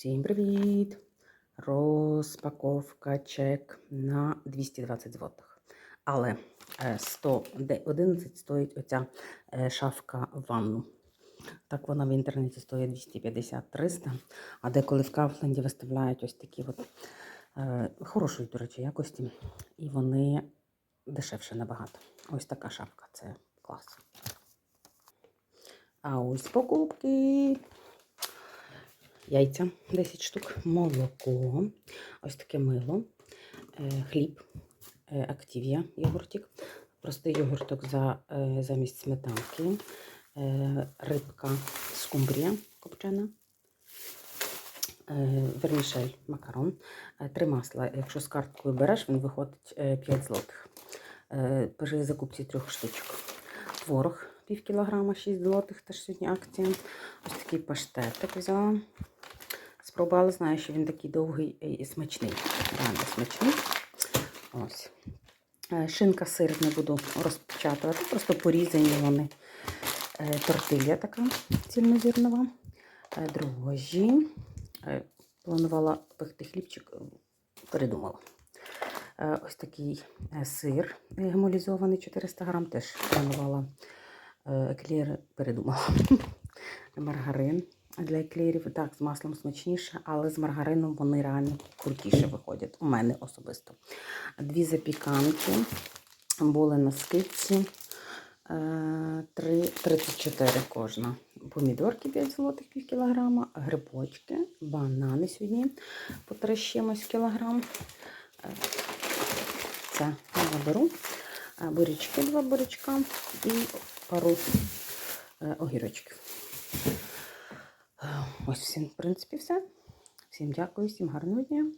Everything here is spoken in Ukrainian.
Всім привіт! Розпаковка чек на 220 злотих. Але е, 111 стоїть оця е, шафка в ванну. Так вона в інтернеті стоїть 250-300, а деколи в Кафленді виставляють ось такі от, е, хорошої, до речі, якості. І вони дешевше набагато. Ось така шапка, це клас. А ось покупки. Яйця 10 штук, молоко, ось таке мило, е, хліб, е, активія йогуртик, простий йогурток за, е, замість сметанки, рибка скумбрія копчена, вермішель, макарон, три масла. Якщо з карткою береш, він виходить е, 5 злотих. При закупці трьох штучок. Творог пів кілограма, 6 злотих, теж сьогодні акція. Ось такий паштетик взяла. Спробувала, знаю, що він такий довгий і смачний. Реально смачний. Ось. Е, Шинка сир не буду розпечатувати, просто порізані вони. Е, Тортилья така цільнозірнова. Е, Дрожжі. Планувала пекти хлібчик, передумала. Ось такий сир гемолізований 400 грам, теж планувала е, еклери, передумала. Маргарин для еклерів. Так, з маслом смачніше, але з маргарином вони реально крутіше виходять. У мене особисто. Дві запіканки були на скидці. е, 34 кожна. Помідорки 5 злотих пів кілограма, грибочки, банани сьогодні по 3 чимось кілограм. Е, Це я беру. Е, Бурячки, два бурячка і пару е, огірочків. Ось всім, в принципі, все. Всім дякую, всім гарного дня.